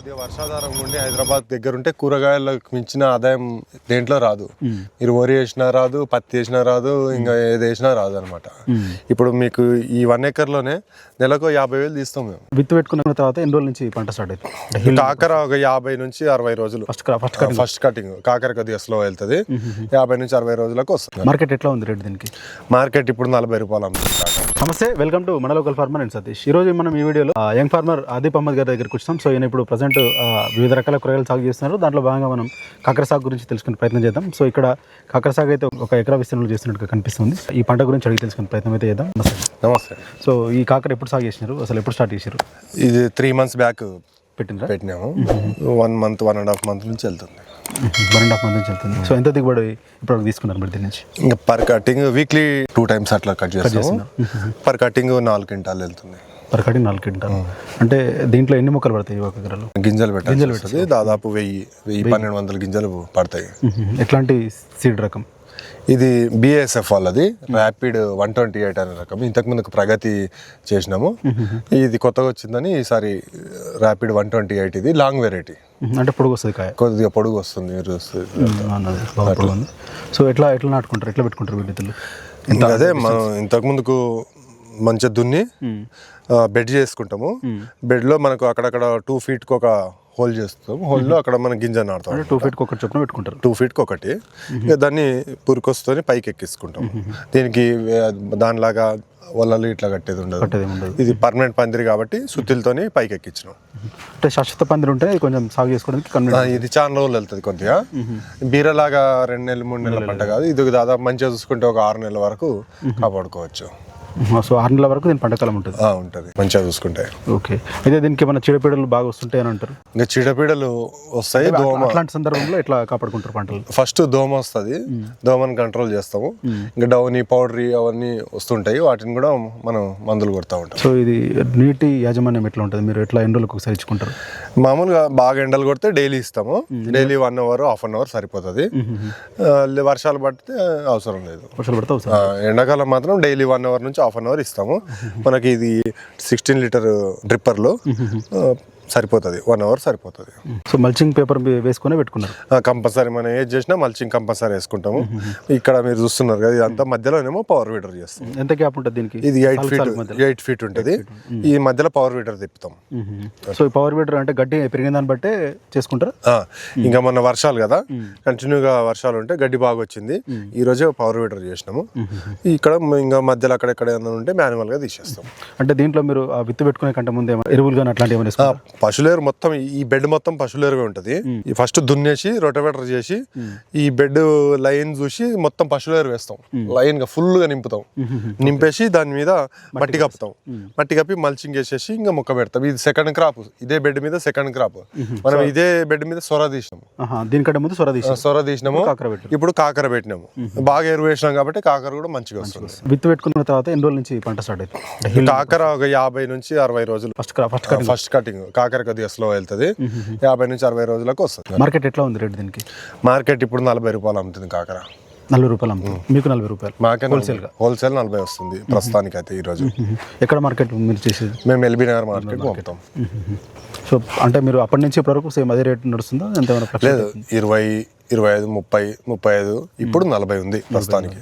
కొద్దిగా వర్షాధారం ఉండి హైదరాబాద్ దగ్గర ఉంటే కూరగాయలకు మించిన ఆదాయం దేంట్లో రాదు. మీరు వరి వేసినా రాదు పత్తి వేసినా రాదు ఇంకా ఏది వేసినా రాదు అనమాట ఇప్పుడు మీకు ఈ వన్ ఎకర్లోనే నెలకు యాభై వేలు తీస్తాం మేము. విత్తు పెట్టుకున్న తర్వాత ఎన్ని రోజుల నుంచి పంట స్టార్ట్ అవుతుంది? కాకర ఒక యాభై నుంచి అరవై రోజులు. First first first cutting. కాకర కొద్దిగా స్లో వెళ్తుంది. యాభై నుంచి అరవై రోజులకు వస్తుంది. మార్కెట్ ఎట్లా ఉంది రేట్ దీనికి? మార్కెట్ ఇప్పుడు నలభై రూపాయలు అమ్ముతుంది కాకర నమస్తే వెల్కమ్ టు మన లోకల్ ఫార్మర్ అండ్ సతీష్. ఈ రోజు మనం ఈ వీడియోలో యంగ్ ఫార్మర్ ఆదిప్ అహ్మద్ గారి దగ్గరికి వచ్చాం. సో ఈయన ఇప్పుడు ప్రజెంట్ వివిధ రకాల కూరగాయలు సాగు చేస్తున్నారు. దాంట్లో భాగంగా మనం కాకర సాగు గురించి తెలుసుకునే ప్రయత్నం చేద్దాం. సో ఇక్కడ కాకర సాగు అయితే ఒక ఎకరా విస్తీర్ణంలో చేస్తున్నట్టుగా కనిపిస్తుంది. ఈ పంట గురించి అడిగి తెలుసుకునే ప్రయత్నం అయితే చేద్దాం. నమస్తే. నమస్తే. సో ఈ కాకర ఎప్పుడు సాగు చేసినారు? అసలు ఎప్పుడు స్టార్ట్ చేశారు ఇది త్రీ మంత్స్ బ్యాక్ పెట్టినరా పెట్టినాము. One month one and half month నుంచి వెళ్తుంది. వన్ అండ్ హాఫ్ మంత్ నుంచి వెళ్తుంది. సో ఎంత దిగుబడి ఇప్పుడు తీసుకున్నారు మరి దీని నుంచి? ఇంకా per cutting weekly two times అట్లా కట్ చేస్తాము. పర్ కటింగ్ నాలుగు క్వింటాలు వెళ్తుంది. పర్ కటింగ్ నాలుగు క్వింటాల్. అంటే దీంట్లో ఎన్ని మొక్కలు పడతాయి ఒక ఎకరాలో? గింజలు పెట్టాల్సి వస్తుంది. దాదాపు వెయ్యి వెయ్యి పన్నెండు వందల గింజలు పడతాయి. ఎట్లాంటి సీడ్ రకం? ఇది బిఎస్ఎఫ్ వాళ్ళది. ర్యాపిడ్ వన్ ట్వంటీ ఎయిట్ అనే రకం. ఇంతకు ముందుకు ప్రగతి చేసినాము. ఇది కొత్తగా వచ్చిందని ఈసారి ర్యాపిడ్ వన్ ట్వంటీ ఎయిట్ ఇది. లాంగ్ వెరైటీ అంటే పొడుగు వస్తుంది కాయ. కొద్దిగా పొడుగు వస్తుంది ఉంది. సో ఎట్లా ఎట్లా నాటుకుంటారు? ఎట్లా పెట్టుకుంటారు అదే మనం ఇంతకు ముందుకు మంచిగా దున్ని బెడ్ చేసుకుంటాము. బెడ్లో మనకు అక్కడక్కడ టూ ఫీట్కి ఒక హోల్ చేస్తాం. హోల్లో అక్కడ మనం గింజ అంటే టూ ఫీట్కి ఒకటి చొప్పున పెట్టుకుంటారు. టూ ఫీట్కి ఒకటి. దాన్ని పురికొస్తూనే పైకి ఎక్కించుకుంటాం. దీనికి దానిలాగా వలలు ఇట్లా కట్టేది ఉండదు. ఇది పర్మనెంట్ పందిరి కాబట్టి సుత్తిలతోని పైకి ఎక్కించినాం. అంటే శాశ్వత పందిరి ఉంటే కొంచెం సాగు చేసుకోవడానికి ఇది చాలా రోజులు వెళ్తుంది కొద్దిగా. బీరలాగా రెండు నెలలు మూడు నెలల పంట కాదు. ఇది దాదాపు మంచిగా చూసుకుంటే ఒక ఆరు నెలల వరకు కాపాడుకోవచ్చు. సో ఆరు నెలల వరకు దీని పంటకాలం ఉంటుంది. ఉంటది. మంచిగా చూసుకుంటే. ఓకే. అయితే దీనికి ఏమైనా చీడపీడలు బాగా వస్తుంటాయి అని అంటారు? ఇంకా చీడపీడలు వస్తాయి దోమ. అట్లాంటి సందర్భంలో ఎట్లా కాపాడుకుంటారు పంటలు? ఫస్ట్ దోమ వస్తుంది. దోమని కంట్రోల్ చేస్తాము. ఇంకా డౌని పౌడరీ అవన్నీ వస్తుంటాయి. వాటిని కూడా మనం మందులు కొడతా ఉంటాం. సో ఇది నీటి యాజమాన్యం ఎట్లా ఉంటుంది? మీరు ఎట్లా రోజులకు ఒకసారి ఇచ్చుకుంటారు? మామూలుగా బాగా ఎండలు కొడితే డైలీ ఇస్తాము. Daily one hour half an hour సరిపోతుంది. వర్షాలు పడితే అవసరం లేదు. వర్షాలు పడితే ఎండాకాలం మాత్రం డైలీ వన్ అవర్ నుంచి హాఫ్ అన్ అవర్ ఇస్తాము. మనకి ఇది సిక్స్టీన్ లీటర్ డ్రిప్పర్లో సరిపోతుంది. వన్ అవర్ సరిపోతుంది. సో మల్చింగ్ పేపర్ వేసుకునే పెట్టుకున్నారు? కంపల్సరీ మనం ఏది చేసినా మల్చింగ్ కంపల్సరీ వేసుకుంటాము. ఇక్కడ మీరు చూస్తున్నారు కదా ఇదంతా మధ్యలోనేమో పవర్ వీడర్ చేస్తాం. ఎంత గ్యాప్ ఉంటుంది దీనికి? ఇది ఎయిట్ ఫీట్. ఎయిట్ ఫీట్ ఉంటుంది. ఈ మధ్యలో పవర్ వీడర్ తిప్పుతాం. సో ఈ పవర్ బీటర్ అంటే గడ్డి పెరిగిన దాన్ని బట్టే చేసుకుంటారా? ఇంకా మొన్న వర్షాలు కదా కంటిన్యూగా వర్షాలు ఉంటే గడ్డి బాగా వచ్చింది ఈ రోజే పవర్ వీడర్ చేసినాము. ఇక్కడ ఇంకా మధ్యలో అక్కడెక్కడ ఏమైనా ఉంటే మాన్యువల్గా తీసేస్తాం. అంటే దీంట్లో మీరు ఆ విత్తు పెట్టుకునే కంటే ముందు ఎరువులు కానీ అట్లాంటివి ఏమైనా పశువులేరు మొత్తం ఈ బెడ్ మొత్తం పశువులేరుగా ఉంటుంది. ఈ ఫస్ట్ దున్నేసి రొటవేటర్ చేసి ఈ బెడ్ లైన్ చూసి మొత్తం పశువులేరు వేస్తాం. లైన్గా ఫుల్గా నింపుతాం నింపేసి దాని మీద మట్టి కప్పుతాం. మట్టి కప్పి మల్చింగ్ వేసేసి ఇంకా మొక్క పెడతాం. ఇది సెకండ్ క్రాప్. ఇదే బెడ్ మీద సెకండ్ క్రాప్. మనం ఇదే బెడ్ మీద సొర తీసినాము. దీనికంటే ముందు సొర తీసి సొర తీసినాము. ఇప్పుడు కాకర పెట్టినాము. బాగా ఎరువు వేసినాం కాబట్టి కాకర కూడా మంచిగా వస్తుంది. విత్తు పెట్టుకున్న తర్వాత ఎన్ని రోజుల నుంచి పంట స్టార్ట్ అవుతుంది? కాకర ఒక యాభై నుంచి అరవై రోజులు. First first first cutting. కాకర కొద్దిగా స్లో వెళ్తుంది. యాభై నుంచి అరవై రోజులకు వస్తుంది. మార్కెట్ ఎట్లా ఉంది రేట్ దీనికి? మార్కెట్ ఇప్పుడు నలభై రూపాయలు అమ్ముతుంది కాకర. నలభై రూపాయలు అమ్ముతుంది. మీకు నలభై రూపాయలు? మాకే హోల్సేల్ హోల్సేల్ నలభై వస్తుంది ప్రస్తుతానికి అయితే ఈ రోజు. ఎక్కడ మార్కెట్ మీరు చేసేది? మేము ఎల్బీ నగర్ మార్కెట్ పంపుతాం. సో అంటే మీరు అప్పటి నుంచి ఇప్పటి వరకు సేమ్ అదే రేట్ నడుస్తుందా? fluctuate లేదు ఇరవై ఇరవై ఐదు ముప్పై ముప్పై ఐదు ఇప్పుడు నలభై ఉంది ప్రస్తుతానికి.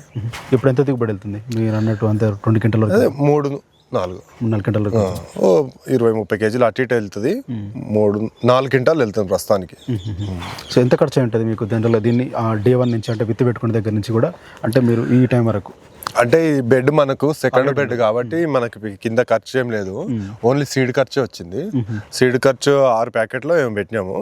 ఇప్పుడు ఎంత దిగుబడి వెళ్తుంది? మీరు అన్నట్టు అంతే రెండు అదే మూడు నాలుగు. నాలుగు క్వింటల్ ఆ, ఓ ఇరవై ముప్పై కేజీలు అటు ఇటు వెళ్తుంది. మూడు నాలుగు క్వింటాలు వెళ్తుంది ప్రస్తుతానికి. సో ఎంత ఖర్చు అయి ఉంటుంది మీకు దీంట్లో దీన్ని డే వన్ నుంచి అంటే విత్తు పెట్టుకునే దగ్గర నుంచి కూడా? అంటే మీరు ఈ టైం వరకు? అంటే ఈ బెడ్ మనకు సెకండ్ బెడ్ కాబట్టి మనకి కింద ఖర్చు ఏం లేదు. ఓన్లీ సీడ్ ఖర్చే వచ్చింది. సీడ్ ఖర్చు ఆరు ప్యాకెట్లో ఏం పెట్టినాము.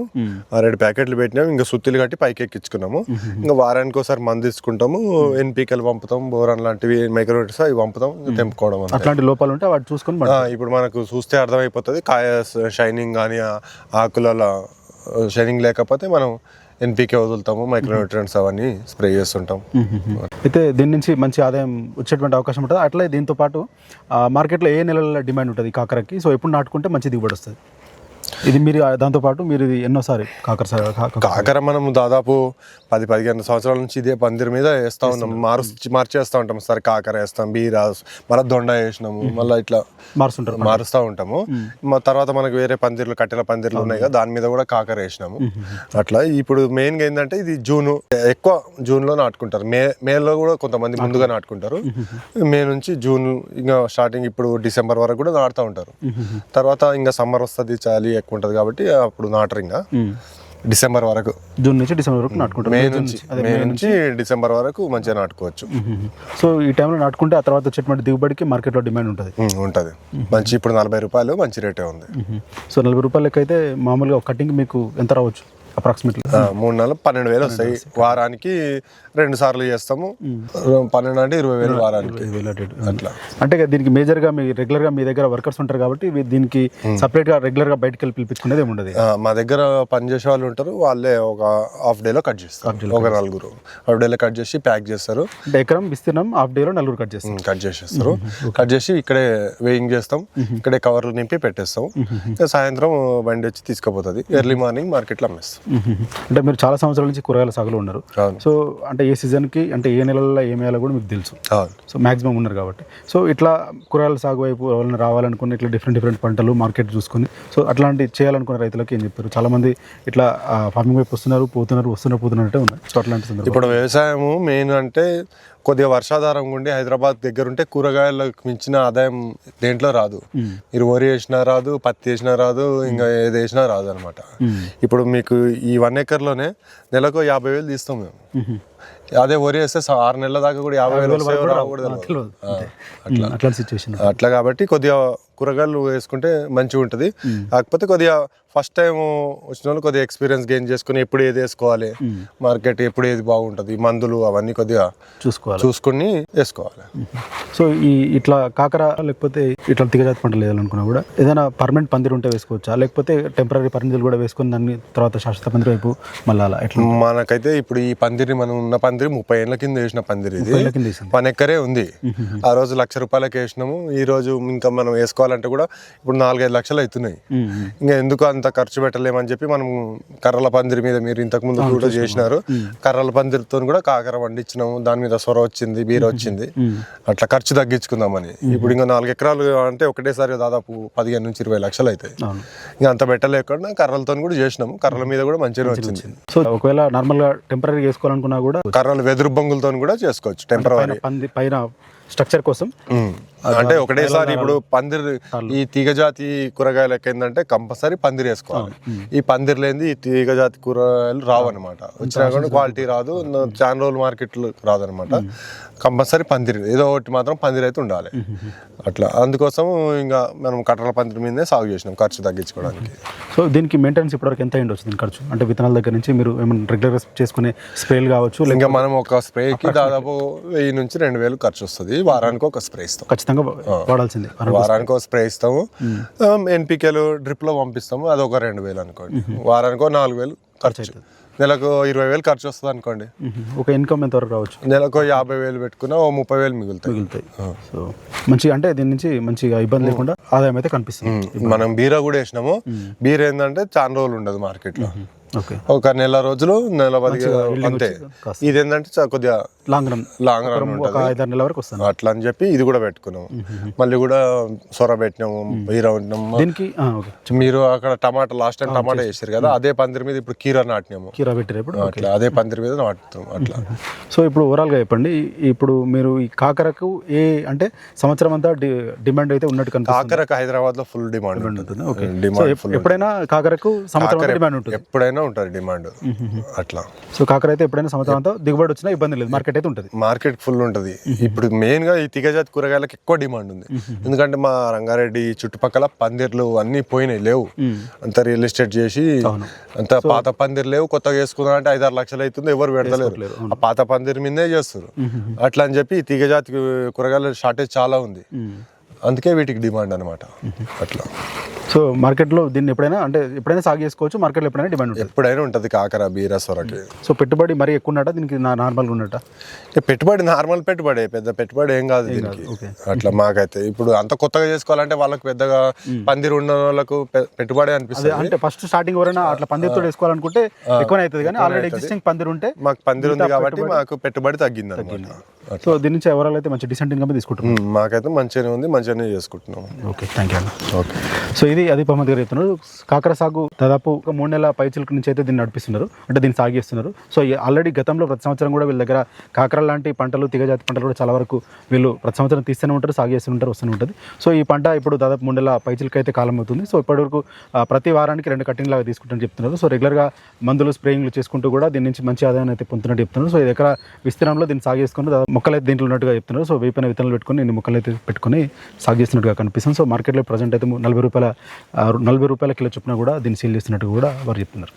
ఆరేడు ప్యాకెట్లు పెట్టినాము. ఇంకా సుత్తిలు కట్టి పైకి ఎక్కించుకున్నాము. ఇంకా వారానికి ఒకసారి మందు తీసుకుంటాము. ఎన్పీకలు పంపుతాం. బోరాన్ లాంటివి మైక్రోవేటర్స్ అవి పంపుతాం. తెంపుకోవడం. అట్లాంటి లోపాలు ఉంటే వాటి చూసుకొని ఆ, ఇప్పుడు మనకు చూస్తే అర్థమైపోతుంది. కాయ షైనింగ్ కానీ ఆకులలో షైనింగ్ లేకపోతే మనం ఎన్పీకే వదులుతాము మైక్రోన్యూట్రియన్స్ అవన్నీ స్ప్రే చేస్తుంటాం. అయితే దీని నుంచి మంచి ఆదాయం వచ్చేటువంటి అవకాశం ఉంటుంది. అట్లే దీంతో పాటు మార్కెట్లో ఏ నెలల డిమాండ్ ఉంటుంది కాకరకి? సో ఎప్పుడు నాటుకుంటే మంచి దిగుబడి వస్తుంది? ఇది మీరు ఆ- దాంతోపాటు మీరు ఇది ఎన్నోసారి కాకర కాకర మనం దాదాపు పది పదిహేను సంవత్సరాల నుంచి ఇదే పందిరి మీద వేస్తా ఉన్నాం. మారుచి మార్చేస్తా ఉంటాం సరే కాకర వేస్తాం బీర మళ్ళీ దొండ వేసినాము మళ్ళీ ఇట్లా మారుస్తుంటారు మారుస్తూ ఉంటాము. తర్వాత మనకు వేరే పందిర్లు కట్టెల పందిర్లు ఉన్నాయి కదా దాని మీద కూడా కాకర వేసినాము. అట్లా ఇప్పుడు మెయిన్గా ఏంటంటే ఇది జూన్. ఎక్కువ జూన్లో నాటుకుంటారు. మే మేలో కూడా కొంతమంది ముందుగా నాటుకుంటారు. మే నుంచి జూన్ ఇంకా స్టార్టింగ్ ఇప్పుడు డిసెంబర్ వరకు కూడా నాటుతూ ఉంటారు. తర్వాత ఇంకా సమ్మర్ వస్తుంది చలి ఎక్కువ ఉంటుంది కాబట్టి అప్పుడు నాటరు ఇంకా. డిసెంబర్ వరకు. జూన్ నుంచి డిసెంబర్ వరకు నాటుకుంటారు. మే నుంచి. మే నుంచి డిసెంబర్ వరకు మంచిగా నాటుకోవచ్చు. సో ఈ టైంలో నాటుకుంటే ఆ తర్వాత వచ్చేటువంటి దిగుబడికి మార్కెట్లో డిమాండ్ ఉంటుంది. ఉంటది. మంచి ఇప్పుడు నలభై రూపాయలు మంచి రేటే ఉంది. సో నలభై రూపాయలకి అయితే మామూలుగా ఒక కటింగ్ మీకు ఎంత రావచ్చు? అప్రాక్సిమేట్లీ మూడు నెలలు పన్నెండు వేలు వస్తాయి. వారానికి రెండు సార్లు చేస్తాము. పన్నెండు అంటే ఇరవై వేలు వారానికి. అట్లా. అంటే దీనికి మేజర్గా మీ రెగ్యులర్గా మీ దగ్గర వర్కర్స్ ఉంటారు కాబట్టి దీనికి సపరేట్గా రెగ్యులర్గా బయటకు వెళ్ళి పిలిపించుకునేది ఉండదు మా దగ్గర పనిచేసే వాళ్ళు ఉంటారు. వాళ్ళే ఒక హాఫ్ డేలో కట్ చేస్తారు. ఒక నలుగురు. హాఫ్ డేలో కట్ చేసి ప్యాక్ చేస్తారు. అంటే ఎకరం విస్తీర్ణం హాఫ్ డేలో నలుగురు కట్ చేస్తారు. కట్ చేసేస్తారు. కట్ చేసి ఇక్కడే వేయింగ్ చేస్తాం. ఇక్కడే కవర్లు నింపి పెట్టేస్తాం. సాయంత్రం బండి వచ్చి తీసుకుపోతుంది. ఎర్లీ మార్నింగ్ మార్కెట్లో అమ్మేస్తాం. అంటే మీరు చాలా సంవత్సరాల నుంచి కూరగాయల సాగులో ఉన్నారు. సో అంటే ఏ సీజన్కి అంటే ఏ నెలల్లో ఏం వేయాలో కూడా మీకు తెలుసు. సో మాక్సిమం ఉన్నారు కాబట్టి. సో ఇట్లా కూరగాయల సాగు వైపు ఎవరైనా రావాలనుకుని ఇట్లా డిఫరెంట్ డిఫరెంట్ పంటలు మార్కెట్ చూసుకొని సో అట్లాంటి చేయాలనుకున్న రైతులకు ఏం చెప్పారు? చాలా మంది ఇట్లా ఫార్మింగ్ వైపు వస్తున్నారు పోతున్నారు వస్తున్నారు పోతున్నట్టే ఉన్నాయి సో అట్లాంటి ఇప్పుడు వ్యవసాయము మెయిన్ అంటే కొద్దిగా వర్షాధారం ఉండి హైదరాబాద్ దగ్గర ఉంటే కూరగాయలకు మించిన ఆదాయం దేంట్లో రాదు. మీరు వరి వేసినా రాదు పత్తి వేసినా రాదు ఇంకా ఏది వేసినా రాదు అనమాట. ఇప్పుడు మీకు ఈ వన్ ఎకర్లోనే నెలకు యాభై వేలు తీస్తాం మేము. అదే వరి వేస్తే ఆరు నెలల దాకా కూడా యాభై వేలు అట్లా అట్లా కాబట్టి కొద్దిగా కూరగాయలు వేసుకుంటే మంచిగా ఉంటుంది. కాకపోతే కొద్దిగా ఫస్ట్ టైం వచ్చిన వాళ్ళు కొద్దిగా ఎక్స్పీరియన్స్ గెయిన్ చేసుకుని ఎప్పుడు ఏది వేసుకోవాలి మార్కెట్ ఎప్పుడు ఏది బాగుంటుంది మందులు అవన్నీ కొద్దిగా చూసుకోవాలి. చూసుకుని వేసుకోవాలి. సో ఈ ఇట్లా కాకర లేకపోతే ఇట్లా తిగజాతి పంటలు వేయాలనుకున్నా కూడా ఏదైనా పర్మనెంట్ పందిరి ఉంటే వేసుకోవచ్చా? లేకపోతే టెంపరీ పందిరి కూడా వేసుకొని దాన్ని తర్వాత శాశ్వత పందిరి వైపు మళ్ళీ అలా ఎట్లా? మనకైతే ఇప్పుడు ఈ పందిరి మనం ఉన్న పందిరి ముప్పై ఏళ్ళ కింద వేసిన పందిరి ఇది. పని ఎక్కరే ఉంది. ఆ రోజు లక్ష రూపాయలకి వేసినాము. ఈ రోజు ఇంకా మనం వేసుకోవాలంటే కూడా ఇప్పుడు నాలుగైదు లక్షలు అవుతున్నాయి. ఇంకా ఎందుకు అంత ఖర్చు పెట్టలేమని చెప్పి మనం కర్రల పందిరి మీద మీరు ఇంతకు ముందు కూడా చేసినారు. కర్రల పందిరితో కూడా కాకర వండించినాము దాని మీద సొర వచ్చింది బీర వచ్చింది. అట్లా ఖర్చు తగ్గించుకుందామని. ఇప్పుడు ఇంకా నాలుగు ఎకరాలు అంటే ఒకటేసారి దాదాపు పదిహేను నుంచి ఇరవై లక్షలు అవుతాయి. ఇంకా అంత పెట్టలేకుండా కర్రలతో కూడా చేసినాము. కర్రల మీద కూడా మంచిగా వచ్చింది. సో ఒకవేళ నార్మల్గా టెంపరీ వేసుకోవాలనుకున్నా కూడా కర్రలు వెదురు బొంగులతో కూడా చేసుకోవచ్చు టెంపరీ పైన స్ట్రక్చర్ కోసం. అంటే ఒకటేసారి ఇప్పుడు పందిరి ఈ తీగజాతి కూరగాయలకి ఏంటంటే కంపల్సరీ పందిరి వేసుకోవాలి. ఈ పందిరి లేనిది ఈ తీగజాతి కూరగాయలు రావు అనమాట వచ్చినా కూడా క్వాలిటీ రాదు చాలా రోజులు మార్కెట్లో రాదు అనమాట కంపల్సరీ పందిరి ఏదో ఒకటి మాత్రం పందిరి అయితే ఉండాలి. అట్లా. అందుకోసం ఇంకా మనం కట్టల పందిరి మీదనే సాగు చేసినాం ఖర్చు తగ్గించుకోవడానికి. సో దీనికి మెయింటెనెన్స్ ఇప్పటివరకు ఎంత అయ్యింది వచ్చింది ఖర్చు? అంటే విత్తనాల దగ్గర నుంచి మీరు ఏమైనా రెగ్యులర్గా చేసుకునే స్ప్రేలు కావచ్చు ఇంకా మనం ఒక స్ప్రేకి దాదాపు వెయ్యి నుంచి రెండు వేలు ఖర్చు వస్తుంది. వారానికి ఒక స్ప్రే ఇస్తాం. ఖచ్చితంగా వాడాల్సిందే. వారానికి ఒక స్ప్రే. ఇస్తాము. ఎన్పికేలు డ్రిప్లో పంపిస్తాము. అది ఒక రెండు వేలు అనుకోండి. వారానికి నాలుగు వేలు ఖర్చు. నెలకు ఇరవై వేలు ఖర్చు వస్తుంది అనుకోండి. ఒక ఇన్కమ్ ఎంత వరకు రావచ్చు? నెలకు యాభై వేలు పెట్టుకున్నా ఓ ముప్పై వేలు మిగులుతాయి. మిగులుతాయి. సో మంచిగా అంటే దీని నుంచి మంచిగా ఇబ్బంది లేకుండా ఆదాయం అయితే కనిపిస్తుంది. మనం బీర కూడా వేసినాము. బీర ఏంటంటే చాలా రోజులు ఉండదు మార్కెట్లో ఓకే ఒక నెల రోజులు నెల అంతే. ఇది ఏంటంటే కొద్దిగా లాంగ్ రన్ లాంగ్ రన్ ఐదారు నెలల వరకు వస్తాను అట్లా అని చెప్పి ఇది కూడా పెట్టుకున్నాము మళ్ళీ కూడా సొర పెట్టినాము బీర పెట్టినాము దీనికి మీరు అక్కడ టమాటా లాస్ట్ టైం టమాటా వేసారు కదా అదే పందిరి మీద ఇప్పుడు కీరా నాటినాము. కీరా పెట్టారు ఇప్పుడు? అట్లా అదే పందిరి మీద నాటుతాం అట్లా. సో ఇప్పుడు ఓవరాల్గా చెప్పండి ఇప్పుడు మీరు ఈ కాకరకు ఏ అంటే సంవత్సరం అంతా డిమాండ్ అయితే ఉన్నట్టు కనిపిస్తుంది. కాకరకు హైదరాబాద్లో ఫుల్ డిమాండ్ ఉంటుంది. ఓకే. డిమాండ్ ఎప్- ఎప్పుడైనా కాకరకు సంవత్సరం డిమాండ్ ఉంటుంది. ఎప్పుడైనా ఉంటుంది డిమాండ్. అట్లా. సో కాకర అయితే ఎప్పుడైనా సంవత్సరం అంతా దిగుబడి వచ్చినా ఇబ్బంది లేదు. మార్కెట్ అయితే ఉంటుంది. మార్కెట్ ఫుల్ ఉంటుంది. ఇప్పుడు మెయిన్గా ఈ తీగజాతి కూరగాయలకు ఎక్కువ డిమాండ్ ఉంది. ఎందుకంటే మా రంగారెడ్డి చుట్టుపక్కల పందిర్లు అన్ని పోయినాయి లేవు. అంత రియల్ ఎస్టేట్ చేసి అంత పాత పందిర్ లేవు. కొత్తగా వేసుకుందాం అంటే ఐదారు లక్షలు అవుతుంది ఎవరు పెడతలేరు. ఆ పాత పందిర్ మీదే చేస్తారు అట్లా అని చెప్పి ఈ తీగజాతి కూరగాయల షార్టేజ్ చాలా ఉంది. అందుకే వీటికి డిమాండ్ అనమాట అట్లా. సో మార్కెట్లో దీన్ని ఎప్పుడైనా అంటే ఎప్పుడైనా సాగు చేసుకోవచ్చు మార్కెట్లో ఎప్పుడైనా డిమాండ్ ఉంటుంది? ఎప్పుడైనా ఉంటుంది కాకర బీర సొరకి. సో పెట్టుబడి మరీ ఎక్కువ ఉన్నట్ట దీనికి నార్మల్గా ఉన్నట్ట పెట్టుబడి నార్మల్ పెట్టుబడి పెద్ద పెట్టుబడి ఏం కాదు దీనికి. అట్లా మాకైతే. ఇప్పుడు అంత కొత్తగా చేసుకోవాలంటే వాళ్ళకి పెద్దగా పందిరు ఉన్న వాళ్ళకు పెట్టుబడి అనిపిస్తుంది. అంటే ఫస్ట్ స్టార్టింగ్ ఎవరైనా అట్లా పందిరితో వేసుకోవాలనుకుంటే ఎక్కువనే అవుతుంది కానీ ఆల్రెడీ ఎగ్జిస్టింగ్ పందిరి ఉంటే మాకు పందిరు ఉంది కాబట్టి మాకు పెట్టుబడి తగ్గింది. అనమాట సో దీని నుంచి ఎవరైనా అయితే మంచి డిసెంట్ ఇన్కమ్ తీసుకుంటున్నారు? మాకైతే మంచిగానే ఉంది మంచిగానే చేసుకుంటున్నాం. Okay thank you okay. So ఇది అది పమ్మద్ గారు చెప్తున్నారు. కాకర సాగు దాదాపు ఒక మూడు నెలల పైచిలకు నుంచి అయితే దీన్ని నడిపిస్తున్నారు. అంటే దీన్ని సాగు చేస్తున్నారు సో ఆల్రెడీ గతంలో ప్రతి సంవత్సరం కూడా వీళ్ళ దగ్గర కాకర లాంటి పంటలు తీగజాతి పంటలు కూడా చాలా వరకు వీళ్ళు ప్రతి సంవత్సరం తీస్తూనే ఉంటారు సాగు చేస్తూనే ఉంటారు వస్తూనే ఉంటుంది. సో ఈ పంట ఇప్పుడు దాదాపు మూడు నెలల పైచిలకు అయితే కాలం అవుతుంది. సో ఇప్పటివరకు ప్రతి వారానికి రెండు కట్టింగ్ లాగా తీసుకుంటారని చెప్తున్నారు. సో రెగ్యులర్గా మందులు స్ప్రేయింగ్లు చేసుకుంటూ కూడా దీని నుంచి మంచి ఆదాయం అయితే పొందుతున్నట్టు చెప్తున్నారు. సో ఇది ఎకరా విస్తీర్ణంలో దీన్ని సాగు చేసుకుని దాదాపు మొక్కలు అయితే దీంట్లో ఉన్నట్టుగా చెప్తున్నారు. సో వేపైన విత్తనాలు పెట్టుకుని ఇన్ని మొక్కలు అయితే పెట్టుకుని సాగు చేస్తున్నట్టుగా కనిపిస్తుంది. సో మార్కెట్లో ప్రజెంట్ అయితే నలభై రూపాయల నలభై రూపాయల కిలో చొప్పున కూడా దీన్ని సేల్ చేస్తున్నట్టు కూడా వారు చెప్తున్నారు.